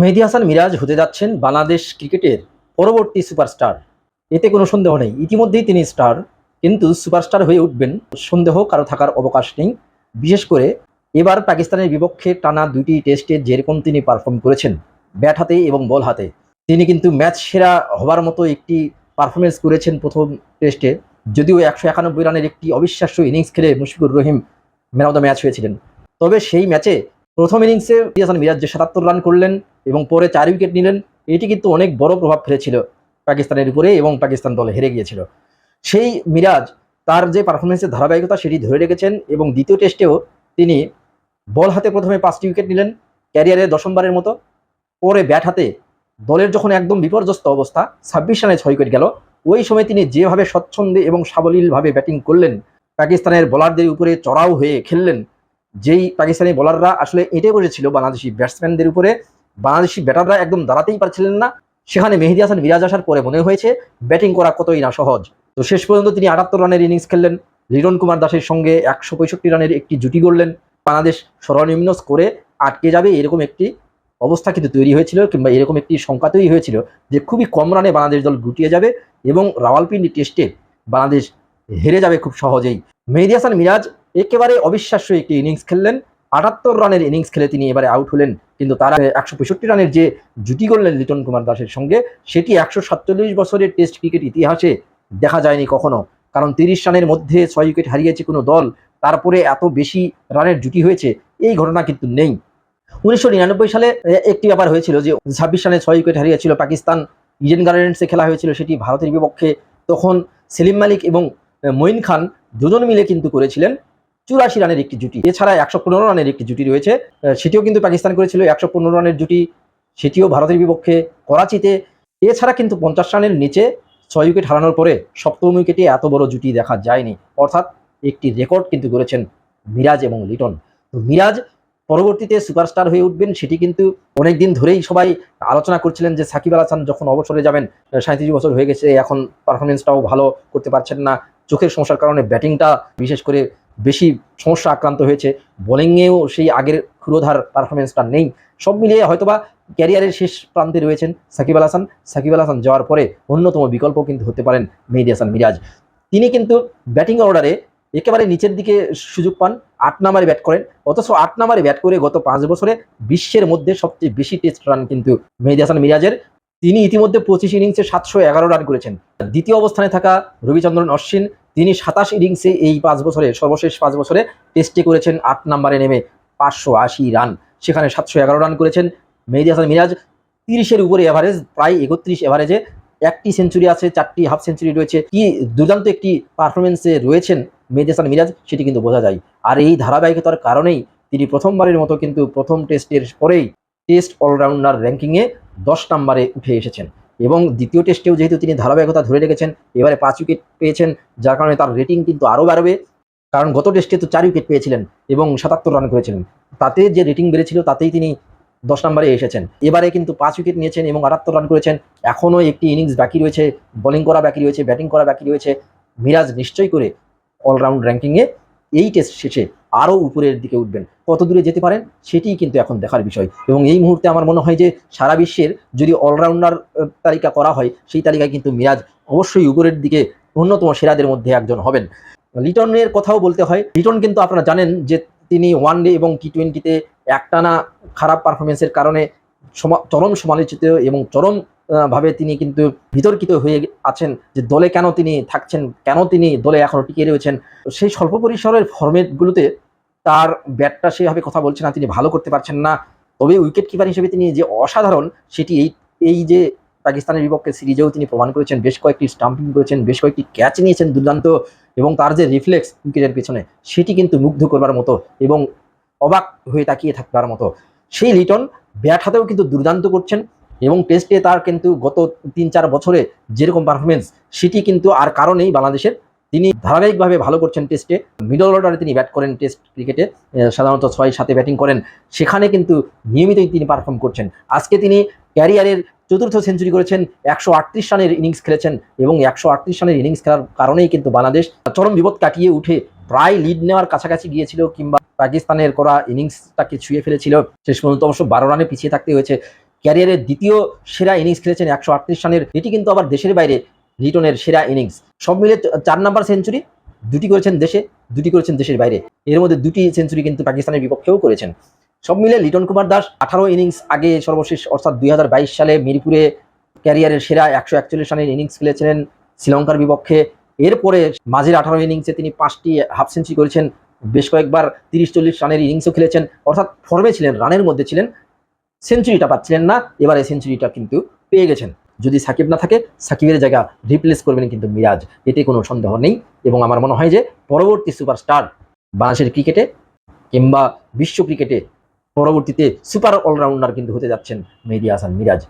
মেহেদি হাসান মিরাজ হতে যাচ্ছেন বাংলাদেশ ক্রিকেটের পরবর্তী সুপারস্টার। এতে কোনো সন্দেহ নেই। ইতিমধ্যেই তিনি স্টার, কিন্তু সুপারস্টার হয়ে উঠবেন সন্দেহ কারও থাকার অবকাশ নেই। বিশেষ করে এবার পাকিস্তানের বিপক্ষে টানা দুটি টেস্টে যেরকম তিনি পারফর্ম করেছেন ব্যাট হাতে এবং বল হাতে, তিনি কিন্তু ম্যাচ সেরা হবার মতো একটি পারফরমেন্স করেছেন প্রথম টেস্টে। যদিও একশো একানব্বই রানের একটি অবিশ্বাস্য ইনিংস খেলে Mushfiqur Rahim man of the match হয়েছিলেন। তবে সেই ম্যাচে প্রথম ইনিংসে হাসান মিরাজ যে সাতাত্তর রান করলেন। এবং পরে চার উইকেট নিলেন, এটি কিন্তু অনেক বড় প্রভাব ফেলেছিল পাকিস্তানের উপরে এবং পাকিস্তান দল হেরে গিয়েছিল। সেই মিরাজ, তার যে পারফরমেন্সের ধারাবাহিকতা সেটি ধরে রেখেছেন এবং দ্বিতীয় টেস্টেও তিনি বল হাতে প্রথমে পাঁচটি উইকেট নিলেন ক্যারিয়ারে দশমবারের মতো। পরে ব্যাট হাতে দলের যখন একদম বিপর্যস্ত অবস্থা, ছাব্বিশ রানে ছয় উইকেট গেল। ওই সময় তিনি যেভাবে স্বচ্ছন্দে এবং সাবলীলভাবে ব্যাটিং করলেন, পাকিস্তানের বোলারদের উপরে চড়াও হয়ে খেললেন, যেই পাকিস্তানি বোলাররা আসলে এঁটে বসেছিল বাংলাদেশি ব্যাটসম্যানদের উপরে বাংলাদেশি ব্যাটাররা একদম দাঁড়াতেই পারছিলেন না। সেখানে মেহেদি হাসান, মিরাজ আসার পরে মনে হয়েছে ব্যাটিং করা কতই না সহজ। তো শেষ পর্যন্ত তিনি আটাত্তর রানের ইনিংস খেললেন। লিটন কুমার দাসের সঙ্গে একশো পঁয়ষট্টি রানের একটি জুটি গড়লেন। বাংলাদেশ সর্বনিম্ন স্কোরে আটকে যাবে এরকম একটি অবস্থা কিন্তু তৈরি হয়েছিল কিংবা এরকম একটি সংখ্যা তৈরি হয়েছিল যে খুবই কম রানে বাংলাদেশ দল গুটিয়ে যাবে এবং রাওয়ালপিন্ডি টেস্টে বাংলাদেশ হেরে যাবে খুব সহজেই। মেহেদি হাসান, মিরাজ একেবারে অবিশ্বাস্য একটি ইনিংস খেললেন। আটাত্তর রানের ইনিংস খেলে তিনি এবারে আউট হলেন। কিন্তু তারা একশো পঁয়ষট্টি রানের যে জুটি করলেন লিটন কুমার দাসের সঙ্গে, সেটি একশো সাতচল্লিশ বছরের টেস্ট ক্রিকেট ইতিহাসে দেখা যায়নি কখনো। কারণ তিরিশ রানের মধ্যে ছয় উইকেট হারিয়েছে কোনো দল, তারপরে এত বেশি রানের জুটি হয়েছে, এই ঘটনা কিন্তু নেই। উনিশশো নিরানব্বই সালে একটি ব্যাপার হয়েছিল যে, ছাব্বিশ রানে ছয় উইকেট হারিয়েছিল পাকিস্তান, ইডেন গার্ডেন্সে খেলা হয়েছিল সেটি ভারতের বিপক্ষে, তখন সেলিম মালিক এবং মঈন খান দুজন মিলে কিন্তু করেছিলেন। চুরাশি রানের একটি জুটি। এছাড়া একশো পনেরো রানের একটি জুটি রয়েছে। সেটিও কিন্তু পাকিস্তান করেছিল। একশো পনেরো রানের জুটি, সেটিও ভারতের বিপক্ষে করাচিতে। এছাড়া কিন্তু পঞ্চাশ রানের নিচে ছয় উইকেট হারানোর পরে সপ্তম উইকেটে এত বড় জুটি দেখা যায়নি। অর্থাৎ একটি রেকর্ড কিন্তু করেছেন মিরাজ এবং লিটন। তো মিরাজ পরবর্তীতে সুপারস্টার হয়ে উঠবেন, সেটি কিন্তু অনেক দিন ধরেই সবাই আলোচনা করছিলেন যে সাকিব আল হাসান যখন অবসরে যাবেন সাঁত্রিশ বছর হয়ে গেছে, এখন পারফরমেন্সটাও ভালো করতে পারছেন না। চোখের সমস্যার কারণে ব্যাটিংটা বিশেষ করে বেশি সমস্যা আক্রান্ত হয়েছে। বোলিংয়েও সেই আগের ক্ষুরোধার পারফরমেন্সটা নেই। সব মিলিয়ে হয়তোবা ক্যারিয়ারের শেষ প্রান্তে রয়েছেন সাকিব আল হাসান। সাকিব আল হাসান যাওয়ার পরে অন্যতম বিকল্প কিন্তু হতে পারেন মেহেদি হাসান মিরাজ। তিনি কিন্তু ব্যাটিং অর্ডারে একেবারে নিচের দিকে সুযোগ পান, আট নাম্বারে ব্যাট করেন। অথচ আট নাম্বারে ব্যাট করে গত পাঁচ বছরে বিশ্বের মধ্যে সবচেয়ে বেশি টেস্ট রান কিন্তু মেহেদি হাসান মিরাজের। তিনি ইতিমধ্যে পঁচিশ ইনিংসে সাতশো এগারো রান করেছেন। দ্বিতীয় অবস্থানে থাকা রবিচন্দ্রন অশ্বিন, তিনি সাতাশ ইনিংসে এই পাঁচ বছরে, সর্বশেষ পাঁচ বছরে টেস্টে করেছেন আট নম্বরে নেমে পাঁচশো আশি রান। সেখানে সাতশো এগারো রান করেছেন। মেহেদি হাসান মিরাজ তিরিশের উপরে এভারেজ প্রায় একত্রিশ এভারেজে একটি সেঞ্চুরি আছে, চারটি হাফ সেঞ্চুরি রয়েছে। কি দুর্দান্ত একটি পারফরমেন্সে রয়েছেন মেহেদি হাসান মিরাজ, সেটি কিন্তু বোঝা যায়। আর এই ধারাবাহিকতার কারণেই তিনি প্রথমবারের মতো কিন্তু প্রথম টেস্টের পরেই টেস্ট অলরাউন্ডার র্যাঙ্কিংয়ে দশ নম্বরে উঠে এসেছেন। এবং দ্বিতীয় টেস্টেও যেহেতু তিনি ধারাবাহিকতা ধরে রেখেছেন, এবারে পাঁচ উইকেট পেয়েছেন, যার কারণে তার রেটিং কিন্তু আরও বাড়বে। কারণ গত টেস্টে তো চার উইকেট পেয়েছিলেন এবং সাতাত্তর রান করেছিলেন। তাতে যে রেটিং বেড়েছিল, তাতেই তিনি দশ নম্বরে এসেছেন। এবারে কিন্তু পাঁচ উইকেট নিয়েছেন এবং আটাত্তর রান করেছেন। এখনও একটি ইনিংস বাকি রয়েছে বোলিং করা বাকি রয়েছে ব্যাটিং করা বাকি রয়েছে। মিরাজ নিশ্চয়ই করে অলরাউন্ড র্যাঙ্কিংয়ে এই টেস্ট শেষে আরও উপরের দিকে উঠবেন। কত দূরে যেতে পারেন সেটিই কিন্তু এখন দেখার বিষয়। এবং এই মুহূর্তে আমার মনে হয় যে, সারা বিশ্বের যদি অলরাউন্ডার তালিকা করা হয়, সেই তালিকায় কিন্তু মিরাজ অবশ্যই উপরের দিকে অন্যতম সেরাদের মধ্যে একজন হবেন। লিটনের কথাও বলতে হয়, লিটন কিন্তু আপনারা জানেন যে, তিনি ওয়ান ডে এবং টি টোয়েন্টিতে একটানা খারাপ পারফরমেন্সের কারণে সমা- চরম সমালোচিত এবং চরম ভাবে তিনি কিন্তু বিতর্কিত হয়ে আছেন যে, দলে কেন তিনি থাকছেন, কেন তিনি দলে এখনও টিকে রয়েছেন। সেই স্বল্প পরিসরের ফর্মেটগুলোতে তার ব্যাটটা সেভাবে কথা বলছে না, তিনি ভালো করতে পারছেন না। তবে উইকেট কিপার হিসেবে তিনি যে অসাধারণ, সেটি এই এই যে পাকিস্তানের বিপক্ষে সিরিজেও তিনি প্রমাণ করেছেন, বেশ কয়েকটি স্টাম্পিং করেছেন, বেশ কয়েকটি ক্যাচ নিয়েছেন দুর্দান্ত, এবং তার যে রিফ্লেক্স উইকেটের পেছনে, সেটি কিন্তু মুগ্ধ করবার মতো এবং অবাক হয়ে তাকিয়ে থাকবার মতো। সেই লিটন ব্যাট হাতেও কিন্তু দুর্দান্ত করছেন, এবং টেস্টে তার কিন্তু গত তিন চার বছরে যেরকম পারফরমেন্স সেটি কিন্তু আর কারণেই বাংলাদেশের তিনি ধারাবাহিকভাবে ভালো করছেন টেস্টে মিডল অর্ডারে তিনি ব্যাট করেন টেস্ট ক্রিকেটে সাধারণত ছয় সাথে ব্যাটিং করেন। সেখানে কিন্তু নিয়মিতই তিনি পারফর্ম করছেন। আজকে তিনি ক্যারিয়ারের চতুর্থ সেঞ্চুরি করেছেন, একশো আটত্রিশ রানের ইনিংস খেলেছেন এবং একশো আটত্রিশ রানের ইনিংস খেলার কারণেই কিন্তু বাংলাদেশ চরম বিপদ কাটিয়ে উঠে প্রায় লিড নেওয়ার কাছাকাছি গিয়েছিল কিংবা পাকিস্তানের করা ইনিংসটাকে ছুঁয়ে ফেলেছিল। শেষ পর্যন্ত অবশ্য বারো রানে পিছিয়ে থাকতে হয়েছে। ক্যারিয়ারের দ্বিতীয় সেরা ইনিংস খেলেছেন একশো আটত্রিশ রানের। এটি কিন্তু আবার দেশের বাইরে লিটনের সেরা ইনিংস। সব মিলে চার নাম্বার সেঞ্চুরি, দুটি করেছেন দেশে, দুটি করেছেন দেশের বাইরে। এর মধ্যে দুটি সেঞ্চুরি কিন্তু পাকিস্তানের বিপক্ষেও করেছেন। সব মিলে লিটন কুমার দাস আঠারো ইনিংস আগে সর্বশেষ, অর্থাৎ দুই হাজার বাইশ সালে মিরপুরে ক্যারিয়ারের সেরা একশো একচল্লিশ রানের ইনিংস খেলেছিলেন শ্রীলঙ্কার বিপক্ষে। এরপরে মাঝের আঠারো ইনিংসে তিনি পাঁচটি হাফ সেঞ্চুরি করেছেন, বেশ কয়েকবার তিরিশ চল্লিশ রানের ইনিংসও খেলেছেন, অর্থাৎ ফর্মে ছিলেন, রানের মধ্যে ছিলেন। সেঞ্চুরিটা পাচ্ছিলেন না, এবারে সেঞ্চুরিটা কিন্তু পেয়ে গেছেন। যদি সাকিব না থাকে, সাকিবের জায়গা রিপ্লেস করবেন কিন্তু মিরাজ। এতে কোনো সন্দেহ নেই এবং আমার মনে হয় যে পরবর্তী সুপারস্টার বাংলাদেশের ক্রিকেটে কিংবা বিশ্ব ক্রিকেটে পরবর্তীতে সুপার অলরাউন্ডার কিন্তু হতে যাচ্ছেন মেহেদি হাসান মিরাজ।